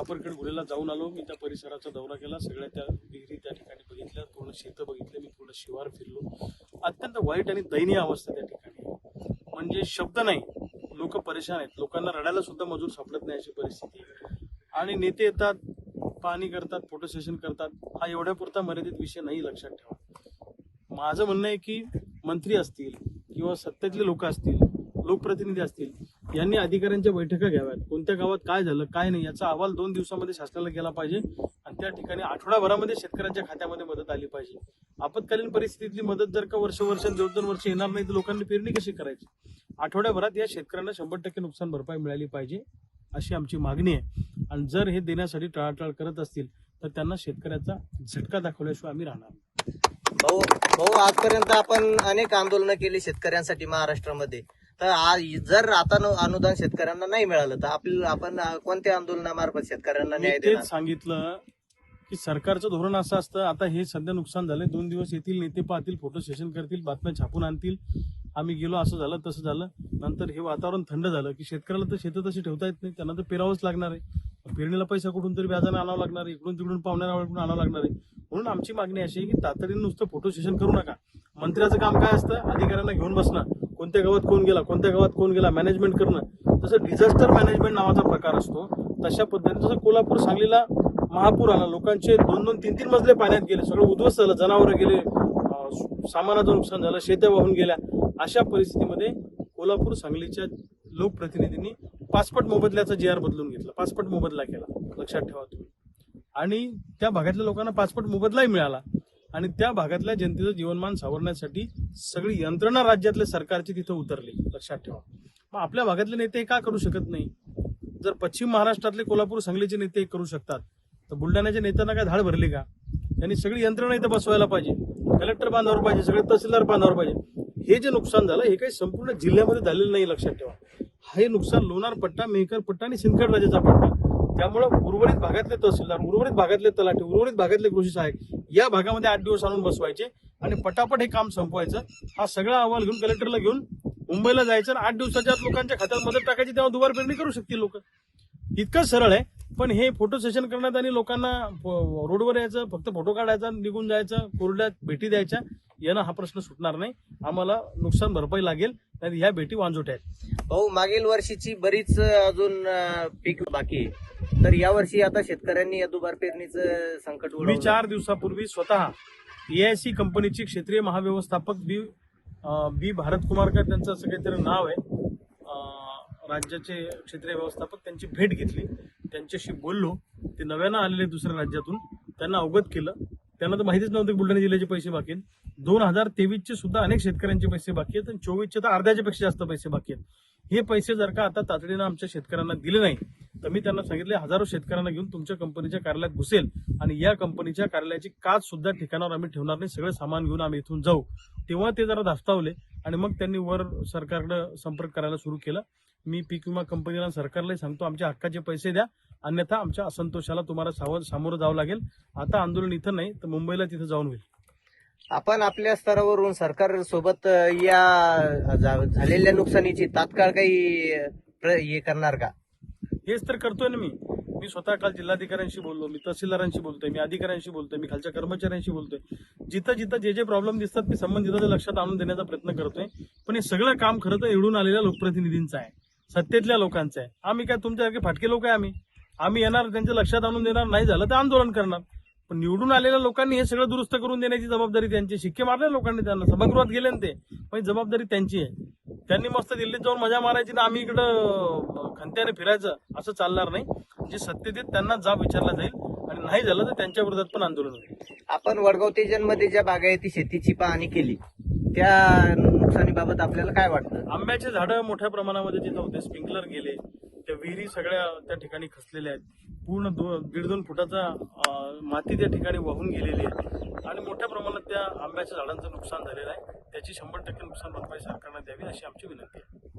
खापरखेड गुन्हेला जाऊन आलो. मी त्या परिसराचा दौरा केला. सगळ्या त्या विहिरी त्या ठिकाणी बघितल्या. पूर्ण शेतं बघितले. मी पूर्ण शिवार फिरलो. अत्यंत वाईट आणि दयनीय अवस्था त्या ठिकाणी. म्हणजे शब्द नाही. लोक परेशान आहेत. लोकांना रडायला सुद्धा मजूर सापडत नाही अशी परिस्थिती. आणि नेते येतात. पाहणी करतात. फोटो सेशन करतात. हा एवढ्यापुरता मर्यादित विषय नाही लक्षात ठेवा. माझं म्हणणं आहे की मंत्री असतील किंवा सत्तेतले लोक असतील लोकप्रतिनिधी असतील यांनी अधिकाऱ्यांच्या बैठका घ्याव्यात. कोणत्या गावात काय झालं काय नाही याचा अहवाल दोन दिवसामध्ये शासनाला गेला पाहिजे आणि त्या ठिकाणी आठवडाभरामध्ये शेतकऱ्यांच्या खात्यामध्ये मदत आली पाहिजे. आपत्कालीन परिस्थितीतली मदत जर का वर्ष वर्ष दोन दोन वर्ष येणार नाही तर लोकांनी पेरणी कशी करायची? आठवड्याभरात या शेतकऱ्यांना शंभर टक्के नुकसान भरपाई मिळाली पाहिजे अशी आमची मागणी आहे. आणि जर हे देण्यासाठी टाळाटाळ करत असतील तर त्यांना शेतकऱ्याचा झटका दाखवल्याशिवाय आम्ही राहणार भाऊ भाऊ आजपर्यंत आपण अनेक आंदोलनं केली शेतकऱ्यांसाठी महाराष्ट्रामध्ये. तर आज जर आता अनुदान शेतकऱ्यांना नाही मिळालं तर आपल्याला आपण कोणत्या आंदोलनामार्फत शेतकऱ्यांना न्याय देणार तेच सांगितलं की सरकारचं धोरण असं असतं आता हे सध्या नुकसान झालंय. दोन दिवस येतील नेते पाहतील फोटो सेशन करतील बातम्या छापून आणतील. आम्ही गेलो असं झालं तसं झालं. नंतर हे वातावरण थंड झालं की शेतकऱ्याला तर शेतं तशी ठेवता येत नाही त्यांना तर पेरावंच लागणार आहे. पेरणीला पैसा कुठून तरी व्याजाने आणावं लागणार आहे इकडून तिकडून पाहुण्याकडून आणावं लागणार आहे. म्हणून आमची मागणी अशी आहे की तातडीने नुसतं फोटो सेशन करू नका. मंत्र्याचं काम काय असतं? अधिकाऱ्यांना घेऊन बसणं. कोणत्या गावात कोण गेला कोणत्या गावात कोण गेला मॅनेजमेंट करणं तसं डिझास्टर मॅनेजमेंट नावाचा प्रकार असतो. तशा पद्धतीने जसं कोल्हापूर सांगलीला महापूर आला लोकांचे दोन दोन तीन तीन मजले पाण्यात गेले सगळं उद्ध्वस्त झालं जनावरं गेले सामानाचं नुकसान झालं शेत्या वाहून गेल्या. अशा परिस्थितीमध्ये कोल्हापूर सांगलीच्या लोकप्रतिनिधींनी पासपोर्ट मोबदल्याचा जी आर बदलून घेतला. पासपोर्ट मोबदला केला. लक्षात ठेवा तुम्ही. आणि त्या भागातल्या लोकांना पासपोर्ट मोबदलाही मिळाला. आणि त्या भागातल्या जनतेचं जीवनमान सावरण्यासाठी सगळी यंत्रणा राज्यातल्या सरकारची तिथं उतरली. लक्षात ठेवा. मग आपल्या भागातले नेते हे का करू शकत नाही? जर पश्चिम महाराष्ट्रातले कोल्हापूर सांगलीचे नेते करू शकतात तर बुलढाण्याच्या नेत्यांना काय धाड भरली का? त्यांनी सगळी यंत्रणा इथं बसवायला पाहिजे. कलेक्टर बांधावर पाहिजे सगळे तहसीलदार बांधावर पाहिजे. हे जे नुकसान झालं हे काही संपूर्ण जिल्ह्यामध्ये झालेलं नाही लक्षात ठेवा. हे नुकसान लोणार पट्टा मेहकर पट्टा आणि सिंदखेड राजाचा पट्टा. त्यामुळं उर्वरित भागातले तहसीलदार उर्वरित भागातले तलाठी उर्वरित भागातले कृषी सहाय्यक या भागामध्ये आठ दिवस आणून बसवायचे आणि पटापट हे काम संपवायचं. हा सगळा अहवाल घेऊन कलेक्टरला घेऊन मुंबईला जायचं आणि आठ दिवसाच्या आत लोकांच्या खात्यात मदत टाकायची तेव्हा दुबार पेरणी करू शकतील लोक. इतकं सरळ आहे पण हे फोटो सेशन करण्यात आणि लोकांना रोडवर यायचं फक्त फोटो काढायचा निघून जायचं कोरड्यात भेटी द्यायच्या यानं हा प्रश्न सुटणार नाही. आम्हाला नुकसान भरपाई लागेल ह्या भेटी वांजोट आहेत. भाऊ मागील वर्षीची बरीच अजून पीक बाकी आहे. तर या वर्षी आता शेतकऱ्यांनी या दुबार पेरणीचं संकट मी ओढवलं. चार दिवसापूर्वी स्वतः एआयसी कंपनीची क्षेत्रीय महाव्यवस्थापक बी अं, बी भारत कुमार का त्यांचं असं काहीतरी नाव आहे. अं, राज्याचे क्षेत्रीय व्यवस्थापक त्यांची भेट घेतली. त्यांच्याशी बोललो. ते नव्यानं आलेले दुसऱ्या राज्यातून. त्यांना अवगत केलं. त्यांना तर माहितीच नव्हतं की बुलढाणा जिल्ह्याचे पैसे बाकी आहेत. दोन हजार तेवीसचे सुद्धा अनेक शेतकऱ्यांचे पैसे बाकी आहेत आणि चोवीसचे तर अर्ध्याच्या पेक्षा जास्त पैसे बाकी आहेत. हे पैसे जर का आता तातडीनं आमच्या शेतकऱ्यांना दिले नाही तर मी त्यांना सांगितले हजारो शेतकऱ्यांना घेऊन तुमच्या कंपनीच्या कार्यालयात घुसेल आणि या कंपनीच्या कार्यालयाची काच सुद्धा ठिकाणावर आम्ही ठेवणार नाही सगळं सामान घेऊन आम्ही इथून जाऊ. तेव्हा ते जरा धास्तावले आणि मग त्यांनी वर सरकारकडे संपर्क करायला सुरू केला. मी पीक विमा कंपनीला सरकारलाही सांगतो आमच्या हक्काचे पैसे द्या अन्यथा आमच्या असंतोषाला तुम्हाला सावध सामोरं जावं लागेल. आता आंदोलन इथं नाही तर मुंबईला तिथं जाऊन होईल. आपण आपल्या स्तरावरून सरकार सोबत या झालेल्या नुकसानीची तात्काळ काही प्र- हे करणार का? हेच तर करतोय ना मी. मी स्वतः काल जिल्हाधिकाऱ्यांशी बोललो मी तहसीलदारांशी बोलतोय मी अधिकाऱ्यांशी बोलतोय मी खालच्या कर्मचाऱ्यांशी बोलतोय. जिथं जिथं जे जे प्रॉब्लेम दिसतात मी संबंधिताच्या लक्षात आणून देण्याचा प्रयत्न करतोय. पण हे सगळं काम खरं तर निवडून आलेल्या लोकप्रतिनिधींचं आहे सत्तेतल्या लोकांचं आहे. आम्ही काय तुमच्यासारखे फाटके लोक आहे आम्ही? आम्ही येणार त्यांच्या लक्षात आणून देणार नाही झालं तर आंदोलन करणार. पण निवडून आलेल्या लोकांनी हे सगळं दुरुस्त करून देण्याची जबाबदारी त्यांची शिक्के मारले लोकांनी त्यांना. सभागृहात गेले ते. पण जबाबदारी त्यांची आहे. त्यांनी मस्त दिल्लीत जाऊन मजा मारायची ना आम्ही इकडं खंत्याने फिरायचं असं चालणार नाही. जे सत्तेत आहेत त्यांना जाब विचारला जाईल आणि नाही झालं तर त्यांच्या विरोधात पण आंदोलन होईल. आपण वडगावमध्ये ज्या बागायती शेतीची पाहणी केली. त्या नुकसानीबाबत आपल्याला काय वाटतं? आंब्याचे झाडं मोठ्या प्रमाणामध्ये तिथं होते. स्प्रिंकलर गेले. त्या विहिरी सगळ्या त्या ठिकाणी खचलेल्या आहेत. पूर्ण दो दीड दोन फुटाचा माती त्या ठिकाणी वाहून गेलेली आहे. आणि मोठ्या प्रमाणात त्या आंब्याच्या झाडांचं नुकसान झालेलं आहे. त्याची शंभर टक्के नुकसान भरपाई सरकारनं द्यावी अशी आमची विनंती आहे.